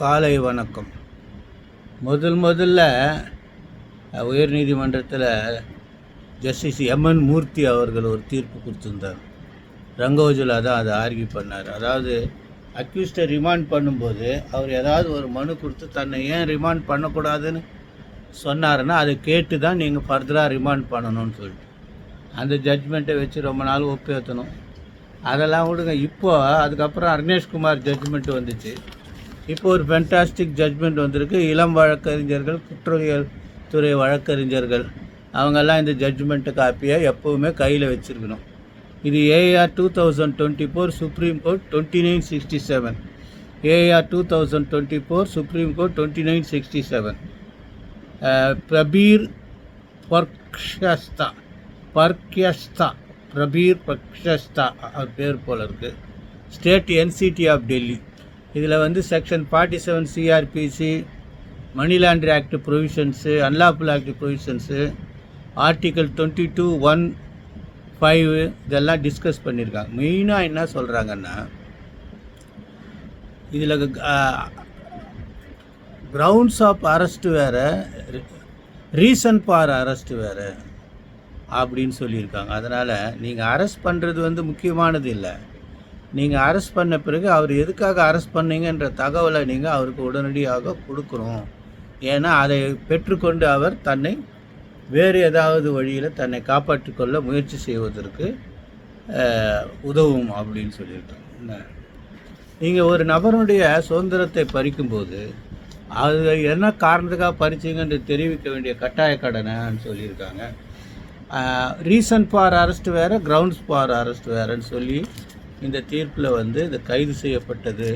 காலை வணக்கம். முதல் முதல்ல உயர் நீதிமன்றத்தில் ஜஸ்டிஸ் எம்என் மூர்த்தி அவர்கள் ஒரு தீர்ப்பு கொடுத்துருந்தார். ரங்கோஜுலா தான் அதை ஆர்கியூ பண்ணார். அதாவது அக்யூஸ்டை ரிமாண்ட் பண்ணும்போது அவர் ஏதாவது ஒரு மனு கொடுத்து தன்னை ஏன் ரிமாண்ட் பண்ணக்கூடாதுன்னு சொன்னாருன்னா அதை கேட்டு தான் நீங்கள் ஃபர்தராக ரிமாண்ட் பண்ணணும்னு சொல்லிட்டு. அந்த ஜட்ஜ்மெண்ட்டை வச்சு ரொம்ப நாள் ஒப்பேற்றணும் அதெல்லாம் விடுங்க. இப்போது அதுக்கப்புறம் அர்னேஷ்குமார் ஜட்ஜ்மெண்ட் வந்துச்சு. இப்போ ஒரு ஃபென்டாஸ்டிக் ஜட்ஜ்மெண்ட் வந்திருக்கு. இளம் வழக்கறிஞர்கள் குற்றவியல் துறை வழக்கறிஞர்கள் அவங்கெல்லாம் இந்த ஜட்ஜ்மெண்ட்டு காப்பியை எப்போவுமே கையில் வச்சுருக்கணும். இது AR two thousand twenty four Supreme Court twenty nine sixty seven AR two thousand twenty four Supreme Court twenty nine sixty seven Prabir Purkayastha Purkayastha Prabir Purkayastha அவர் பேர் போல இருக்குது ஸ்டேட் என்சிடி ஆஃப் டெல்லி இதில் வந்து section forty seven CrPC money laundry act provisions unlawful act provisions article twenty two one five இதெல்லாம் discuss பண்ணியிருக்காங்க மெயினாக என்ன சொல்கிறாங்கன்னா இதில் கிரவுண்ட்ஸ் ஆஃப் அரெஸ்ட்டு வேறு ரீசன் ஃபார் அரெஸ்ட்டு வேறு அப்படின்னு சொல்லியிருக்காங்க. அதனால் நீங்கள் அரெஸ்ட் பண்ணுறது வந்து முக்கியமானது இல்லை. நீங்கள் அரெஸ்ட் பண்ண பிறகு அவர் எதுக்காக அரெஸ்ட் பண்ணீங்கன்ற தகவலை நீங்கள் அவருக்கு உடனடியாக கொடுக்கணும் ஏன்னா அதை பெற்றுக்கொண்டு அவர் தன்னை வேறு ஏதாவது வழியில் தன்னை காப்பாற்றிக்கொள்ள முயற்சி செய்வதற்கு உதவும் அப்படின்னு சொல்லியிருக்காங்க. நீங்கள் ஒரு நபருடைய சுதந்திரத்தை பறிக்கும்போது அது என்ன காரணத்துக்காக பறிச்சிங்கன்னு தெரிவிக்க வேண்டிய கட்டாய கடனைன்னு சொல்லியிருக்காங்க. ரீசன் ஃபார் அரெஸ்ட் வேறு கிரவுண்ட்ஸ் ஃபார் அரெஸ்ட் வேறுன்னு சொல்லி இந்த தீர்ப்பில் வந்து இந்த கைது செய்யப்பட்டது.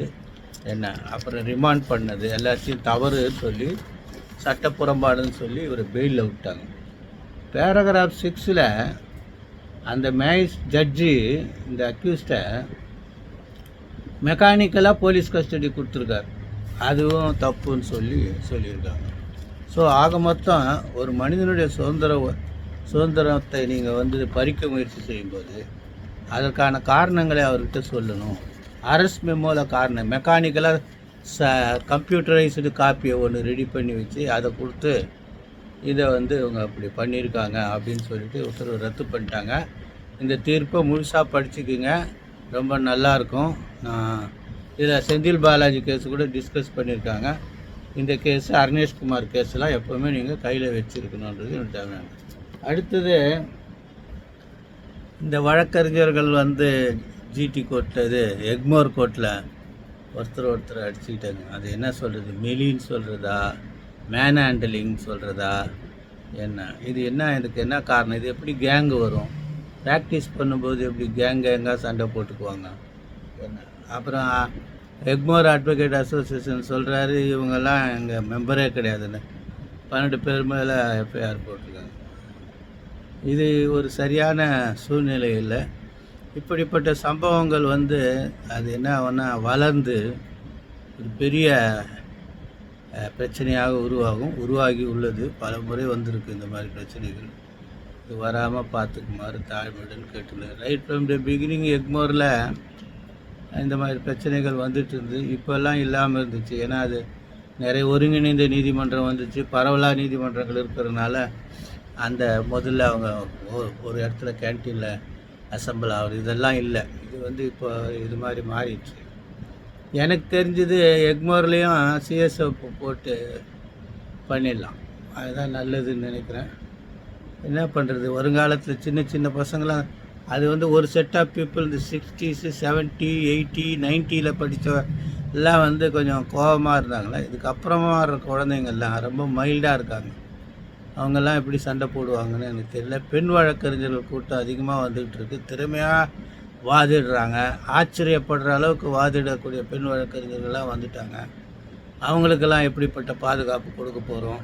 என்ன? அப்புறம் ரிமாண்ட் பண்ணது. எல்லாத்தையும் தவறுன்னு சொல்லி சட்டப்புறம்பாடுன்னு சொல்லி இவர் பெயிலில் விட்டாங்க. பேராகிராஃப் சிக்ஸில் அந்த மேஜ் ஜட்ஜி இந்த அக்யூஸ்டை மெக்கானிக்கலாக போலீஸ் கஸ்டடி கொடுத்துருக்காரு. அதுவும் தப்புன்னு சொல்லி சொல்லியிருக்காங்க. ஸோ ஆக மொத்தம் ஒரு மனிதனுடைய சுதந்திர சுதந்திரத்தை நீங்கள் வந்து பறிக்க முயற்சி செய்யும்போது அதற்கான காரணங்களை அவர்கிட்ட சொல்லணும். அரசு மெமோவில் காரணம். மெக்கானிக்கலாக ச கம்ப்யூட்டரைஸ்டு காப்பியை ஒன்று ரெடி பண்ணி வச்சு அதை கொடுத்து இதை வந்து இவங்க அப்படி பண்ணியிருக்காங்க அப்படின்னு சொல்லிட்டு உத்தரவு ரத்து பண்ணிட்டாங்க. இந்த தீர்ப்பை முழுசாக படிச்சுக்குங்க. ரொம்ப நல்லாயிருக்கும் இதில் செந்தில் பாலாஜி கேஸ் கூட டிஸ்கஸ் பண்ணியிருக்காங்க. இந்த கேஸ் அருணேஷ்குமார் கேஸ்லாம் எப்போவுமே நீங்கள் கையில் வச்சுருக்கணுன்றது எனக்கு தேவையான அடுத்தது இந்த வழக்கறிஞர்கள் வந்து ஜிடி கோர்ட்டில் இது எக்மோர் கோர்ட்டில் ஒருத்தர் ஒருத்தர் அடிச்சுக்கிட்டாங்க. அது என்ன சொல்கிறது மெலின்னு சொல்கிறதா மேன் ஹேண்டலிங் சொல்கிறதா என்ன? இது என்ன? இதுக்கு என்ன காரணம்? இது எப்படி கேங்கு வரும்? ப்ராக்டிஸ் பண்ணும்போது எப்படி கேங் கேங்காக சண்டை போட்டுக்குவாங்க? என்ன? அப்புறம் எக்மோர் அட்வொகேட் அசோசியேஷன் சொல்கிறாரு இவங்கெல்லாம் எங்கள் மெம்பரே கிடையாதுன்னு. பன்னெண்டு பேர் மேலே எஃப்ஐஆர் போட்டிருக்காங்க. இது ஒரு சரியான சூழ்நிலை இல்லை இப்படிப்பட்ட சம்பவங்கள் வந்து அது என்ன ஆகும்னா வளர்ந்து ஒரு பெரிய பிரச்சனையாக உருவாகும் உருவாகி உள்ளது. பல முறை வந்திருக்கு இந்த மாதிரி பிரச்சனைகள். இது வராமல் பார்த்துக்குமாறு தாழ்மையுடன் கேட்டுள்ளேன். ரைட் ஃப்ரம் த பிகினிங் எக்மோரில் இந்த மாதிரி பிரச்சனைகள் வந்துட்டு இருந்து இப்போல்லாம் இல்லாமல் இருந்துச்சு. ஏன்னா அது நிறைய ஒருங்கிணைந்த நீதிமன்றம் வந்துச்சு. பரவலாக நீதிமன்றங்கள் இருக்கிறதுனால அந்த முதல்ல அவங்க ஒரு இடத்துல கேன்டீனில் அசம்பிள் ஆகுது இதெல்லாம் இல்லை. இது வந்து இப்போ இது மாதிரி மாறிடுச்சு. எனக்கு தெரிஞ்சது எக்மோர்லேயும் சிஎஸ்எஃப் போட்டு பண்ணிடலாம். அதுதான் நல்லதுன்னு நினைக்கிறேன். என்ன பண்ணுறது வருங்காலத்தில் சின்ன சின்ன பசங்களாம் அது வந்து ஒரு செட் ஆஃப் பீப்புள் இந்த சிக்ஸ்டீஸு செவன்ட்டி எயிட்டி நைன்ட்டியில் படித்த எல்லாம் வந்து கொஞ்சம் கோபமாக இருந்தாங்களே? இதுக்கப்புறமா வர்ற குழந்தைங்கள்லாம் ரொம்ப மைல்டாக இருக்காங்க. அவங்கெல்லாம் எப்படி சண்டை போடுவாங்கன்னு எனக்கு தெரியல. பெண் வழக்கறிஞர்கள் கூட்டம் அதிகமாக வந்துக்கிட்டு இருக்குது திறமையாக வாதிடுறாங்க. ஆச்சரியப்படுற அளவுக்கு வாதிடக்கூடிய பெண் வழக்கறிஞர்கள்லாம் வந்துட்டாங்க. அவங்களுக்கெல்லாம் எப்படிப்பட்ட பாதுகாப்பு கொடுக்க போகிறோம்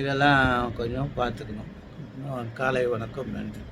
இதெல்லாம் கொஞ்சம் பார்த்துக்கணும். காலை வணக்கம். நன்றி.